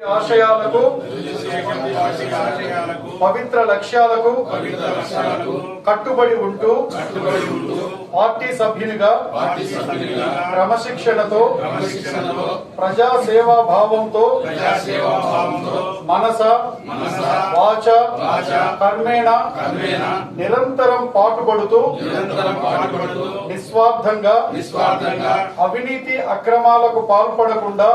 ఆశయాలకు పవిత్ర లక్ష్యాలకు కట్టుబడి ఉంటూ పార్టీ సభ్యునిగా క్రమశిక్షణతో ప్రజా సేవా భావంతో మనస వాచ కర్మేణ నిరంతరం పాటుపడుతూ నిస్వార్థంగా అవినీతి అక్రమాలకు పాల్పడకుండా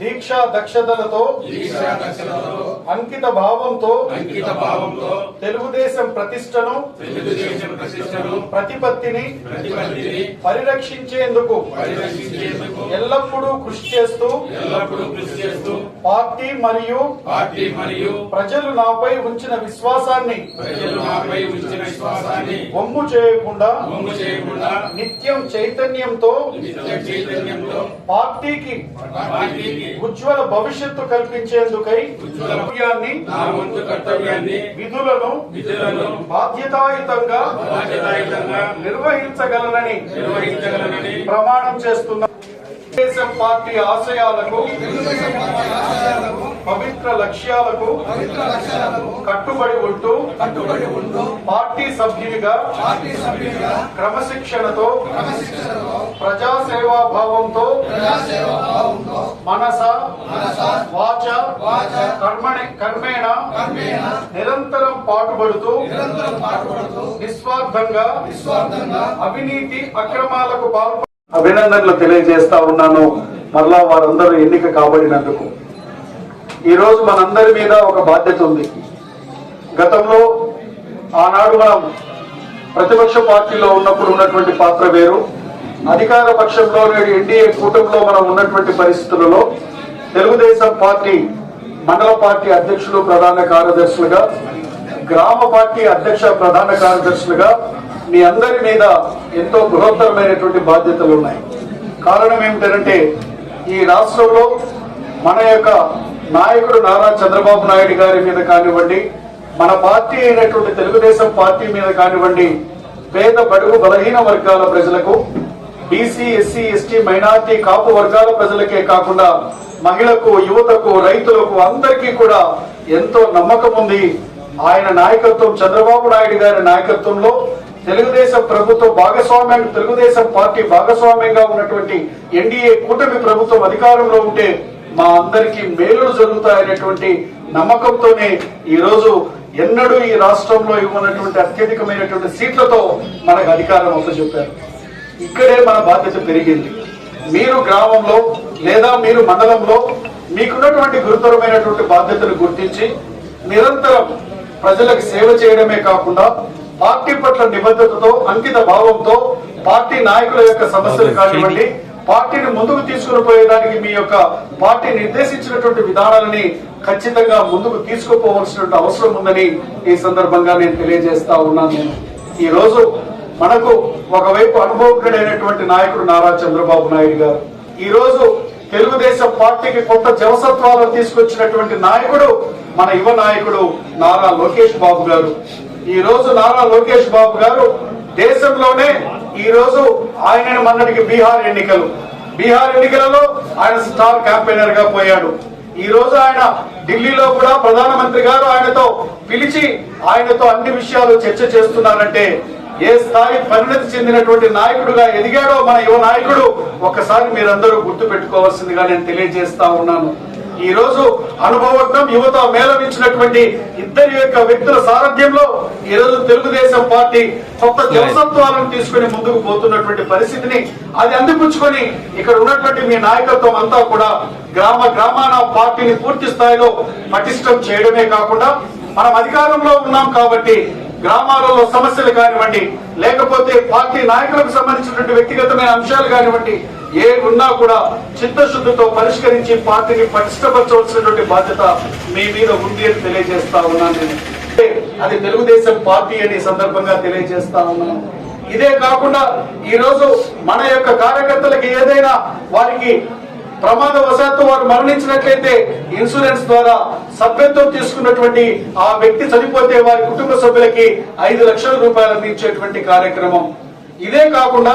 దీక్షా దక్షతలతో అంకిత భావంతో అంకిత భావంతో తెలుగుదేశం ప్రతిష్టను ప్రతిపత్తిని ప్రతిపత్తిని పరిరక్షించేందుకు పరిరక్షించేందుకు ఎల్లప్పుడూ కృషి చేస్తూ ఎల్లప్పుడూ కృషి చేస్తూ పార్టీ మరియు పార్టీ మరియు ప్రజలు నాపై ఉంచిన విశ్వాసాన్ని ప్రజలు నాపై ఉంచిన విశ్వాసాన్ని వమ్ము చేయకుండా బొమ్ము చేయకుండా నిత్యం చైతన్యంతో నిత్య చైతన్యంతో పార్టీకి పార్టీకి ఉజ్వల భవిష్యత్తు కల్పించేందుకై కర్తవ్యాన్ని నా వంతు కర్తవ్యాన్ని విధులను విధులను బాధ్యతాయుతంగా బాధ్యతాయుతంగా నిర్వహించగలనని నిర్వహించగలనని ప్రమాణం చేస్తున్న తెలుగుదేశం పార్టీ ఆశయాలకు పవిత్ర లక్ష్యాలకు కట్టుబడి ఉంటూ పార్టీ సభ్యునిగా క్రమశిక్షణతో ప్రజాసేవా భావంతో మనస వాచ కర్మణి కర్మేణ నిరంతరం పాటుపడుతూ నిస్వార్థంగా అవినీతి అక్రమాలకు పాల్పడు అభినందనలు తెలియజేస్తా ఉన్నాను మరలా వారందరూ ఎన్నిక కాబడినందుకు. ఈ రోజు మనందరి మీద ఒక బాధ్యత ఉంది. గతంలో ఆనాడు మనం ప్రతిపక్ష పార్టీలో ఉన్నప్పుడు ఉన్నటువంటి పాత్ర వేరు. అధికార పక్షంలో నేడు ఎన్డీఏ కూటమిలో మనం ఉన్నటువంటి పరిస్థితులలో తెలుగుదేశం పార్టీ మండల పార్టీ అధ్యక్షులు ప్రధాన కార్యదర్శులుగా గ్రామ పార్టీ అధ్యక్ష ప్రధాన కార్యదర్శులుగా మీ అందరి మీద ఎంతో బృహత్తరమైనటువంటి బాధ్యతలు ఉన్నాయి. కారణం ఏమిటంటే ఈ రాష్ట్రంలో మన యొక్క నాయకుడు నారా చంద్రబాబు నాయుడు గారి మీద కానివ్వండి మన పార్టీ అయినటువంటి తెలుగుదేశం పార్టీ మీద కానివ్వండి పేద బడుగు బలహీన వర్గాల ప్రజలకు BC SC ST minority Kapu వర్గాల ప్రజలకే కాకుండా మహిళకు యువతకు రైతులకు అందరికీ కూడా ఎంతో నమ్మకం ఉంది. ఆయన నాయకత్వం చంద్రబాబు నాయుడు గారి నాయకత్వంలో తెలుగుదేశం ప్రభుత్వం భాగస్వామ్యం తెలుగుదేశం పార్టీ భాగస్వామ్యంగా ఉన్నటువంటి ఎన్డీఏ కూటమి ప్రభుత్వం అధికారంలో ఉంటే మా అందరికీ మేలులు జరుగుతాయనేటువంటి నమ్మకంతోనే ఈ రోజు ఎన్నడూ ఈ రాష్ట్రంలో ఇవ్వనటువంటి అత్యధికమైనటువంటి సీట్లతో మనకు అధికారం చెప్పారు ఇక్కడే మన బాధ్యత పెరిగింది. మీరు గ్రామంలో లేదా మీరు మండలంలో మీకున్నటువంటి గురుతరమైనటువంటి బాధ్యతను గుర్తించి నిరంతరం ప్రజలకు సేవ చేయడమే కాకుండా పార్టీ పట్ల నిబద్ధతతో అంకిత భావంతో పార్టీ నాయకుల యొక్క సమస్యలు కానివ్వండి పార్టీని ముందుకు తీసుకుని పోయేదానికి మీ యొక్క పార్టీ నిర్దేశించినటువంటి విధానాలని ఖచ్చితంగా ముందుకు తీసుకుపోవలసినటువంటి అవసరం ఉందని ఈ సందర్భంగా నేను తెలియజేస్తా ఉన్నాను. నేను ఈ రోజు మనకు ఒకవైపు అనుభవజ్ఞుడైనటువంటి నాయకుడు నారా చంద్రబాబు నాయుడు గారు ఈ రోజు తెలుగుదేశం పార్టీకి కొత్త జవసత్వాలను తీసుకొచ్చినటువంటి నాయకుడు మన యువ నాయకుడు నారా లోకేష్ బాబు గారు ఈ రోజు నారా లోకేష్ బాబు గారు దేశంలోనే ఈ రోజు ఆయన మొన్నటికి బీహార్ ఎన్నికలు. బీహార్ ఎన్నికలలో ఆయన స్టార్ క్యాంపెయినర్గా పోయాడు. ఈ రోజు ఆయన ఢిల్లీలో కూడా ప్రధానమంత్రి గారు ఆయనతో పిలిచి ఆయనతో అన్ని విషయాలు చర్చ చేస్తున్నారంటే ఏ స్థాయి పరిణతి చెందినటువంటి నాయకుడుగా ఎదిగాడో మన యువ నాయకుడు ఒక్కసారి మీరందరూ గుర్తు పెట్టుకోవాల్సిందిగా నేను తెలియజేస్తా ఉన్నాను. ఈ రోజు అనుభవజ్ఞం యువత మేళవించినటువంటి ఇద్దరి యొక్క వ్యక్తుల సారథ్యంలో ఈ రోజు తెలుగుదేశం పార్టీ కొత్త జనసత్వాలను తీసుకుని ముందుకు పోతున్నటువంటి పరిస్థితిని అది అందిపుచ్చుకొని ఇక్కడ ఉన్నటువంటి మీ నాయకత్వం అంతా కూడా గ్రామ గ్రామాన పార్టీని పూర్తి స్థాయిలో పటిష్టం చేయడమే కాకుండా మనం అధికారంలో ఉన్నాం కాబట్టి గ్రామాలలో సమస్యలు కానివ్వండి లేకపోతే పార్టీ నాయకులకు సంబంధించినటువంటి వ్యక్తిగతమైన అంశాలు కానివ్వండి ఏ ఉన్నా కూడా చిత్తశుద్ధితో పరిష్కరించి పార్టీని పటిష్టపరచవలసినటువంటి బాధ్యత మీ మీద ఉంది అని తెలియజేస్తా ఉన్నాను నేను. అది తెలుగుదేశం పార్టీ అని సందర్భంగా తెలియజేస్తా ఉన్నాను. ఇదే కాకుండా ఈ రోజు మన యొక్క కార్యకర్తలకి ఏదైనా వారికి ప్రమాదవశాత్తు వారు మరణించినట్లయితే ఇన్సూరెన్స్ ద్వారా సభ్యత్వం తీసుకున్నటువంటి ఆ వ్యక్తి చనిపోతే వారి కుటుంబ సభ్యులకి ఐదు లక్షల రూపాయలు అందించేటువంటి కార్యక్రమం. ఇదే కాకుండా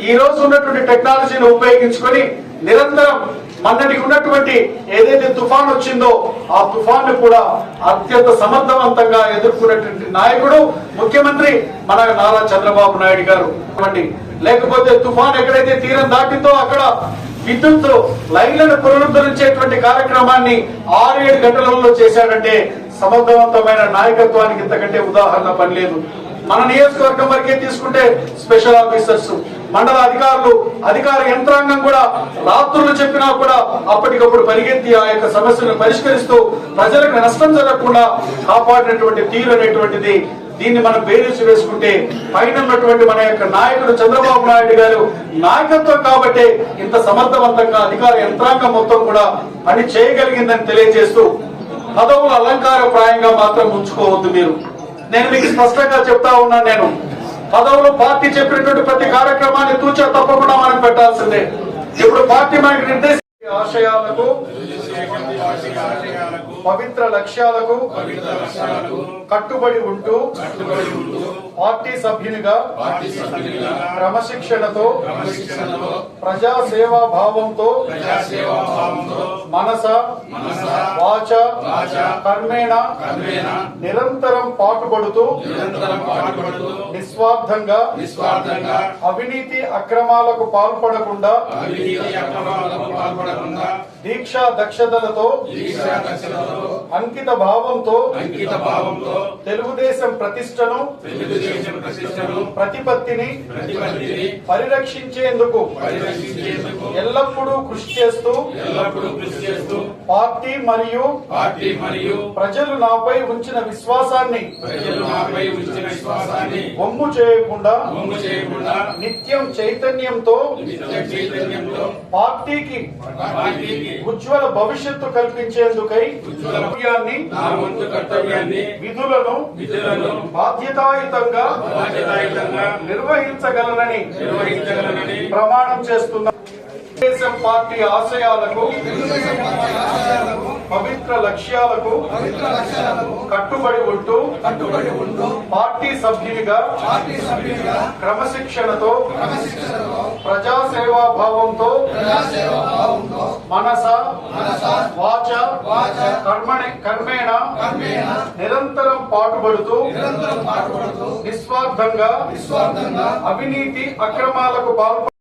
ఈ రోజు ఉన్నటువంటి టెక్నాలజీని ఉపయోగించుకొని నిరంతరం మొన్నటికి ఉన్నటువంటి ఏదైతే తుఫాన్ వచ్చిందో ఆ తుఫాన్ కూడా అత్యంత సమర్థవంతంగా ఎదుర్కొన్నటువంటి నాయకుడు ముఖ్యమంత్రి మన నారా చంద్రబాబు నాయుడు గారు. లేకపోతే తుఫాన్ ఎక్కడైతే తీరం దాటిందో అక్కడ విద్యుత్ లైన్లను పునరుద్ధరించేటువంటి కార్యక్రమాన్ని ఆరు ఏడు గంటలలో చేశాడంటే సమర్థవంతమైన నాయకత్వానికి ఇంతకంటే ఉదాహరణ పని లేదు. మన నియోజకవర్గం వరకే తీసుకుంటే స్పెషల్ ఆఫీసర్స్ మండల అధికారులు అధికార యంత్రాంగం కూడా రాత్రులు చెప్పినా కూడా అప్పటికప్పుడు పరిగెత్తి ఆ యొక్క సమస్యలను పరిష్కరిస్తూ ప్రజలకు నష్టం జరగకుండా కాపాడినటువంటి తీరు అనేటువంటిది దీన్ని మనం పేరుచి వేసుకుంటే పైన ఉన్నటువంటి మన యొక్క నాయకుడు చంద్రబాబు నాయుడు గారు నాయకత్వం కాబట్టే ఇంత సమర్థవంతంగా అధికార యంత్రాంగం మొత్తం కూడా పని చేయగలిగిందని తెలియజేస్తూ పదవులు అలంకార ప్రాయంగా మాత్రం ఉంచుకోవద్దు మీరు. నేను మీకు స్పష్టంగా చెప్తా ఉన్నాను నేను. పదవులు పార్టీ చెప్పినటువంటి ప్రతి కార్యక్రమాన్ని తూచా తప్పకుండా మనం పెట్టాల్సిందే. ఇప్పుడు పార్టీ మనకి ఆశయాలకు పవిత్ర లక్ష్యాలకు కట్టుబడి ఉంటూ పార్టీ సభ్యునిగా క్రమశిక్షణతో ప్రజా సేవా ప్రజాసేవా భావంతో మనస మనస వాచ కర్మేణ నిరంతరం పాటుపడుతూ నిస్వార్థంగా అవినీతి అక్రమాలకు పాల్పడకుండా దీక్షా దక్షతలతో అంకిత భావంతో అంకిత భావంతో తెలుగుదేశం ప్రతిష్టను ప్రతిపత్తిని పరిరక్షించేందుకు పరిరక్షించేందుకు ఎల్లప్పుడూ కృషి చేస్తూ ఎల్లప్పుడూ కృషి చేస్తూ పార్టీ మరియు పార్టీ మరియు ప్రజలు నాపై ఉంచిన విశ్వాసాన్ని ప్రజలు నాపై ఉంచిన విశ్వాసాన్ని వమ్ము చేయకుండా బొమ్ము చేయకుండా నిత్యం చైతన్యంతో నిత్య చైతన్యంతో పార్టీకి పార్టీకి ఉజ్వల భవిష్యత్తు కల్పించేందుకై కర్తవ్యాన్ని నా వంతు కర్తవ్యాన్ని విధులను విధులను బాధ్యతాయుతంగా బాధ్యతాయుతంగా నిర్వహించగలనని నిర్వహించగలనని ప్రమాణం చేస్తున్న తెలుగుదేశం పార్టీ ఆశయాలకు పవిత్ర లక్ష్యాలకు కట్టుబడి ఉంటూ పార్టీ సభ్యునిగా క్రమశిక్షణతో ప్రజాసేవా భావంతో మనస వాచ కర్మణి కర్మేణ నిరంతరం పాటుపడుతూ నిస్వార్థంగా అవినీతి అక్రమాలకు పాల్పడు